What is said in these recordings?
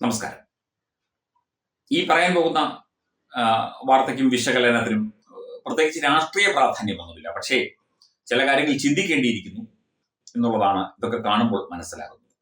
നമസ്കാരം. ഈ പറയാൻ പോകുന്ന വാർത്തയ്ക്കും വിശകലനത്തിനും പ്രത്യേകിച്ച് രാഷ്ട്രീയ പ്രാധാന്യമൊന്നുമില്ല. പക്ഷേ ചില കാര്യങ്ങൾ ചിന്തിക്കേണ്ടിയിരിക്കുന്നു എന്നുള്ളതാണ് ഇതൊക്കെ കാണുമ്പോൾ മനസ്സിലാകുന്നത്.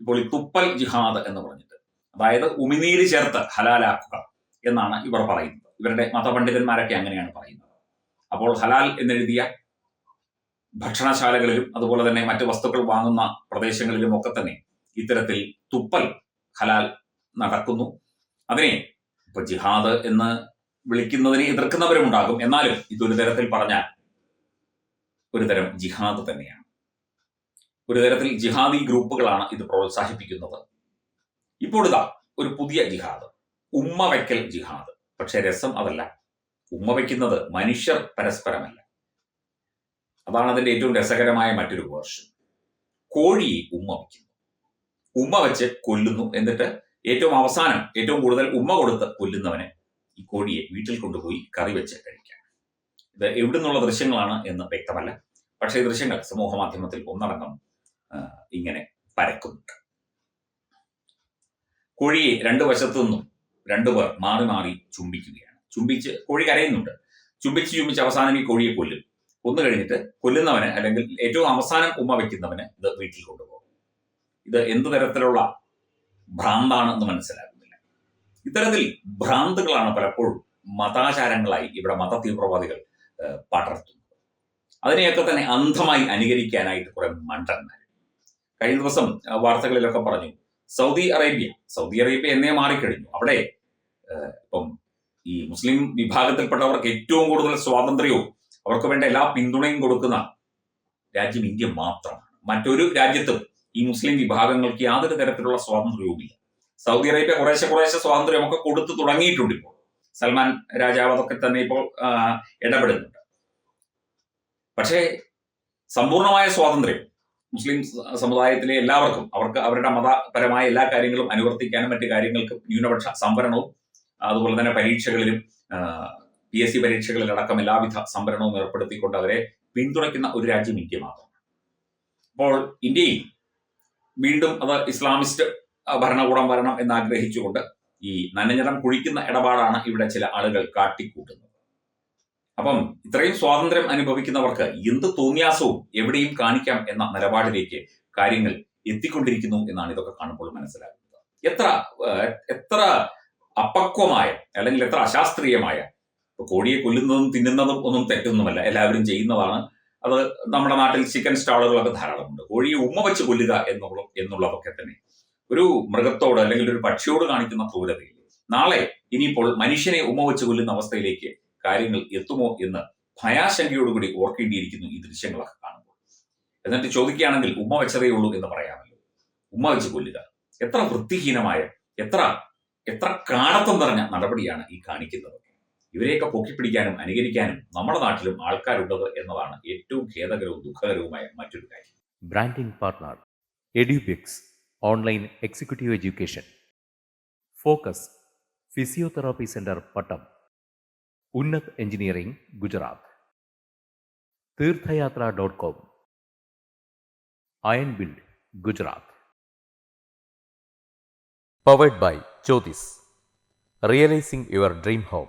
ഇപ്പോൾ ഈ തുപ്പൽ ജിഹാദ് എന്ന് പറഞ്ഞിട്ട് അതായത് ഉമിനീര് ചേർത്ത് ഹലാലാക്കുക എന്നാണ് ഇവർ പറയുന്നത്. ഇവരുടെ മതപണ്ഡിതന്മാരൊക്കെ അങ്ങനെയാണ് പറയുന്നത്. അപ്പോൾ ഹലാൽ എന്നെഴുതിയ ഭക്ഷണശാലകളിലും അതുപോലെ തന്നെ മറ്റു വസ്തുക്കൾ വാങ്ങുന്ന പ്രദേശങ്ങളിലും ഒക്കെ തന്നെ ഇത്തരത്തിൽ തുപ്പൽ ഹലാൽ നടക്കുന്നു. അതിനെ ഇപ്പൊ ജിഹാദ് എന്ന് വിളിക്കുന്നതിനെ എതിർക്കുന്നവരും ഉണ്ടാകും. എന്നാലും ഇതൊരു തരത്തിൽ പറഞ്ഞാൽ ഒരു തരം ജിഹാദ് തന്നെയാണ്. ഒരു തരത്തിൽ ജിഹാദി ഗ്രൂപ്പുകളാണ് ഇത് പ്രോത്സാഹിപ്പിക്കുന്നത്. ഇപ്പോൾ ഇതാ ഒരു പുതിയ ജിഹാദ് ഉമ്മ വയ്ക്കൽ ജിഹാദ്. പക്ഷെ രസം അതല്ല. ഉമ്മ വയ്ക്കുന്നത് മനുഷ്യർ പരസ്പരമല്ല. അതാണ് അതിന്റെ ഏറ്റവും രസകരമായ മറ്റൊരു വേർഷൻ. കോഴിയെ ഉമ്മ വയ്ക്കുന്നു. ഉമ്മ വെച്ച് കൊല്ലുന്നു. എന്നിട്ട് ഏറ്റവും അവസാനം ഏറ്റവും കൂടുതൽ ഉമ്മ കൊടുത്ത് കൊല്ലുന്നവനെ ഈ കോഴിയെ വീട്ടിൽ കൊണ്ടുപോയി കറി വെച്ച് കഴിക്കാം. ഇത് എവിടെ നിന്നുള്ള ദൃശ്യങ്ങളാണ് എന്ന് വ്യക്തമല്ല. പക്ഷേ ഈ ദൃശ്യങ്ങൾ സമൂഹ മാധ്യമത്തിൽ ഒന്നടങ്കം ഇങ്ങനെ പരക്കുന്നുണ്ട്. കോഴിയെ രണ്ടു വശത്തു നിന്നും രണ്ടുപേർ മാറി മാറി ചുംബിക്കുകയാണ്. ചുംബിച്ച് കോഴി കരയുന്നുണ്ട്. ചുംബിച്ച് ചുംബിച്ച് അവസാനം ഈ കോഴിയെ കൊല്ലും. കൊന്നു കഴിഞ്ഞിട്ട് കൊല്ലുന്നവന് അല്ലെങ്കിൽ ഏറ്റവും അവസാനം ഉമ്മ വയ്ക്കുന്നവന് ഇത് വീട്ടിൽ കൊണ്ടുപോകും. ഇത് എന്ത് തരത്തിലുള്ള ഭ്രാന്താണെന്ന് മനസ്സിലാകുന്നില്ല. ഇത്തരത്തിൽ ഭ്രാന്തുകളാണ് പലപ്പോഴും മതാചാരങ്ങളായി ഇവിടെ മത തീവ്രവാദികൾ പടർത്തുന്നത്. അതിനെയൊക്കെ തന്നെ അന്ധമായി അനുകരിക്കാനായിട്ട് കുറെ മണ്ടന്മാർ. കഴിഞ്ഞ ദിവസം വാർത്തകളിലൊക്കെ പറഞ്ഞു സൗദി അറേബ്യ സൗദി അറേബ്യ എന്നേ മാറിക്കഴിഞ്ഞു. അവിടെ ഇപ്പം ഈ മുസ്ലിം വിഭാഗത്തിൽപ്പെട്ടവർക്ക് ഏറ്റവും കൂടുതൽ സ്വാതന്ത്ര്യവും അവർക്ക് വേണ്ട എല്ലാ പിന്തുണയും കൊടുക്കുന്ന രാജ്യം ഇന്ത്യ മാത്രമാണ്. മറ്റൊരു രാജ്യത്തും ഈ മുസ്ലിം വിഭാഗങ്ങൾക്ക് യാതൊരു തരത്തിലുള്ള സ്വാതന്ത്ര്യവുമില്ല. സൗദി അറേബ്യ കുറേശ്ശെ കുറേശ്ശെ സ്വാതന്ത്ര്യമൊക്കെ കൊടുത്തു തുടങ്ങിയിട്ടുണ്ട് ഇപ്പോൾ. സൽമാൻ രാജാവ് അതൊക്കെ തന്നെ ഇപ്പോൾ ഇടപെടുന്നുണ്ട്. പക്ഷേ സമ്പൂർണമായ സ്വാതന്ത്ര്യം മുസ്ലിം സമുദായത്തിലെ എല്ലാവർക്കും അവർക്ക് അവരുടെ മതപരമായ എല്ലാ കാര്യങ്ങളും അനുവർത്തിക്കാനും മറ്റു കാര്യങ്ങൾക്കും ന്യൂനപക്ഷ സംവരണവും അതുപോലെ തന്നെ പരീക്ഷകളിലും പി എസ് സി പരീക്ഷകളിലടക്കം എല്ലാവിധ സംവരണവും ഏർപ്പെടുത്തിക്കൊണ്ട് അവരെ പിന്തുണയ്ക്കുന്ന ഒരു രാജ്യം ഇന്ത്യ മാത്രമാണ്. അപ്പോൾ ഇന്ത്യയിൽ വീണ്ടും അത് ഇസ്ലാമിസ്റ്റ് ഭരണകൂടം വരണം എന്ന് ആഗ്രഹിച്ചുകൊണ്ട് ഈ നനഞ്ഞിടം കുഴിക്കുന്ന ഇടപാടാണ് ഇവിടെ ചില ആളുകൾ കാട്ടിക്കൂട്ടുന്നത്. അപ്പം ഇത്രയും സ്വാതന്ത്ര്യം അനുഭവിക്കുന്നവർക്ക് എന്ത് തോന്നിയാസവും എവിടെയും കാണിക്കാം എന്ന നിലപാടിലേക്ക് കാര്യങ്ങൾ എത്തിക്കൊണ്ടിരിക്കുന്നു എന്നാണ് ഇതൊക്കെ കാണുമ്പോൾ മനസ്സിലാകുന്നത്. എത്ര എത്ര അപക്വമായ അല്ലെങ്കിൽ എത്ര അശാസ്ത്രീയമായ കോടിയെ കൊല്ലുന്നതും തിന്നുന്നതും ഒന്നും തെറ്റൊന്നുമല്ല എല്ലാവരും ചെയ്യുന്നതാണ്. അത് നമ്മുടെ നാട്ടിൽ ചിക്കൻ സ്റ്റാളുകളൊക്കെ ധാരാളമുണ്ട്. കോഴിയെ ഉമ്മ വെച്ച് കൊല്ലുക എന്നുള്ള എന്നുള്ളതൊക്കെ തന്നെ. ഒരു മൃഗത്തോട് അല്ലെങ്കിൽ ഒരു പക്ഷിയോട് കാണിക്കുന്ന ക്രൂരതയിൽ നാളെ ഇനിയിപ്പോൾ മനുഷ്യനെ ഉമ്മ വെച്ച് കൊല്ലുന്ന അവസ്ഥയിലേക്ക് കാര്യങ്ങൾ എത്തുമോ എന്ന് ഭയാശങ്കയോടുകൂടി ഓർക്കേണ്ടിയിരിക്കുന്നു ഈ ദൃശ്യങ്ങളൊക്കെ കാണുമ്പോൾ. എന്നിട്ട് ചോദിക്കുകയാണെങ്കിൽ ഉമ്മ വെച്ചതേ ഉള്ളൂ എന്ന് പറയാമല്ലോ. ഉമ്മ വെച്ച് കൊല്ലുക. എത്ര വൃത്തിഹീനമായ എത്ര എത്ര കാണത്തം നിറഞ്ഞ നടപടിയാണ് ഈ കാണിക്കുന്നത്. ഇവരെയൊക്കെ പൊക്കിപ്പിടിക്കാനും അനുകരിക്കാനും നമ്മുടെ നാട്ടിലും ആൾക്കാരുള്ളത് എന്നതാണ് ഏറ്റവും ഖേദകരവും ദുഃഖകരവുമായ മറ്റൊരു കാര്യം. Branding partner Edubix online executive education focus physiotherapy centre Pattom Unnath engineering Gujarat Theerthayatra dot com iron build Gujarat powered by Jyothis realising your dream home